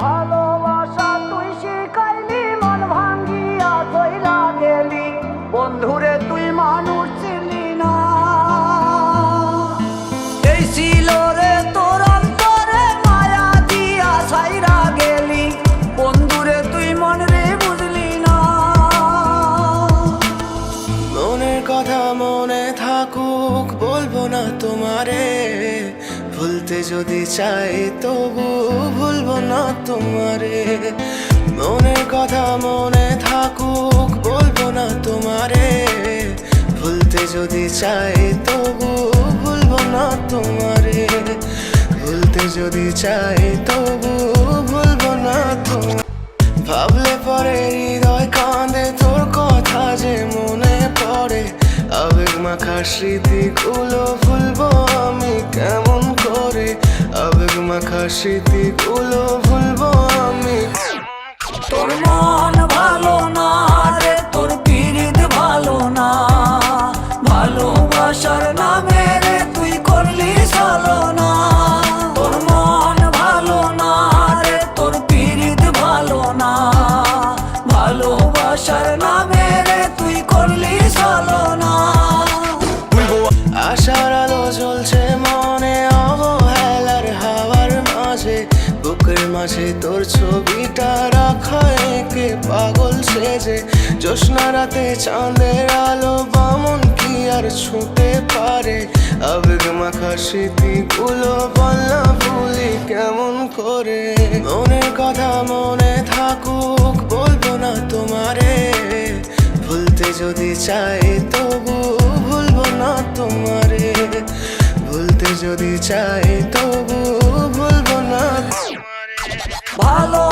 ভালোবাসা তুই শিখাইলি, মন ভাঙ্গিয়া কইলা গেলি। বন্ধুরে, তুই মানুষ না। এই ছিল রে মায়া দিয়া সাইরা গেলি। বন্ধুরে, তুই মন রে বুঝলি না। মনের কথা মনে থাকুক, বলব না তোমারে। ভুলতে যদি চাই, তবু ভুলবো না তোমারে। মনের কথা মনে থাকুক, বলব না তোমারে। ভুলতে যদি চাই, তবু ভুলবো না তোমারে। ভুলতে যদি চাই, তবু ভুলবো না তোমার। ভাবলে পরে হৃদয় কাঁদে, তোর কথা যে মনে পড়ে। আবেগ মাখা স্মৃতিগুলো ভুলবো আমি কেমন মাখা স্মৃতিগুলো ভুলবো আমি। তোর মন মাঝে তোর ছবিটা রাখা একে পাগল সেজে। জ্যোৎস্না রাতে চাঁদের আলো বামন কি আর ছুঁতে পারে? আবেগ মাখা স্মৃতিগুলো বলনা ভুলি কেমন করে? মনের কথা মনে থাকুক, বলব না তোমারে। ভুলতে যদি চাই তবু ভুলবো না তোমারে। ভুলতে যদি চাই ভালো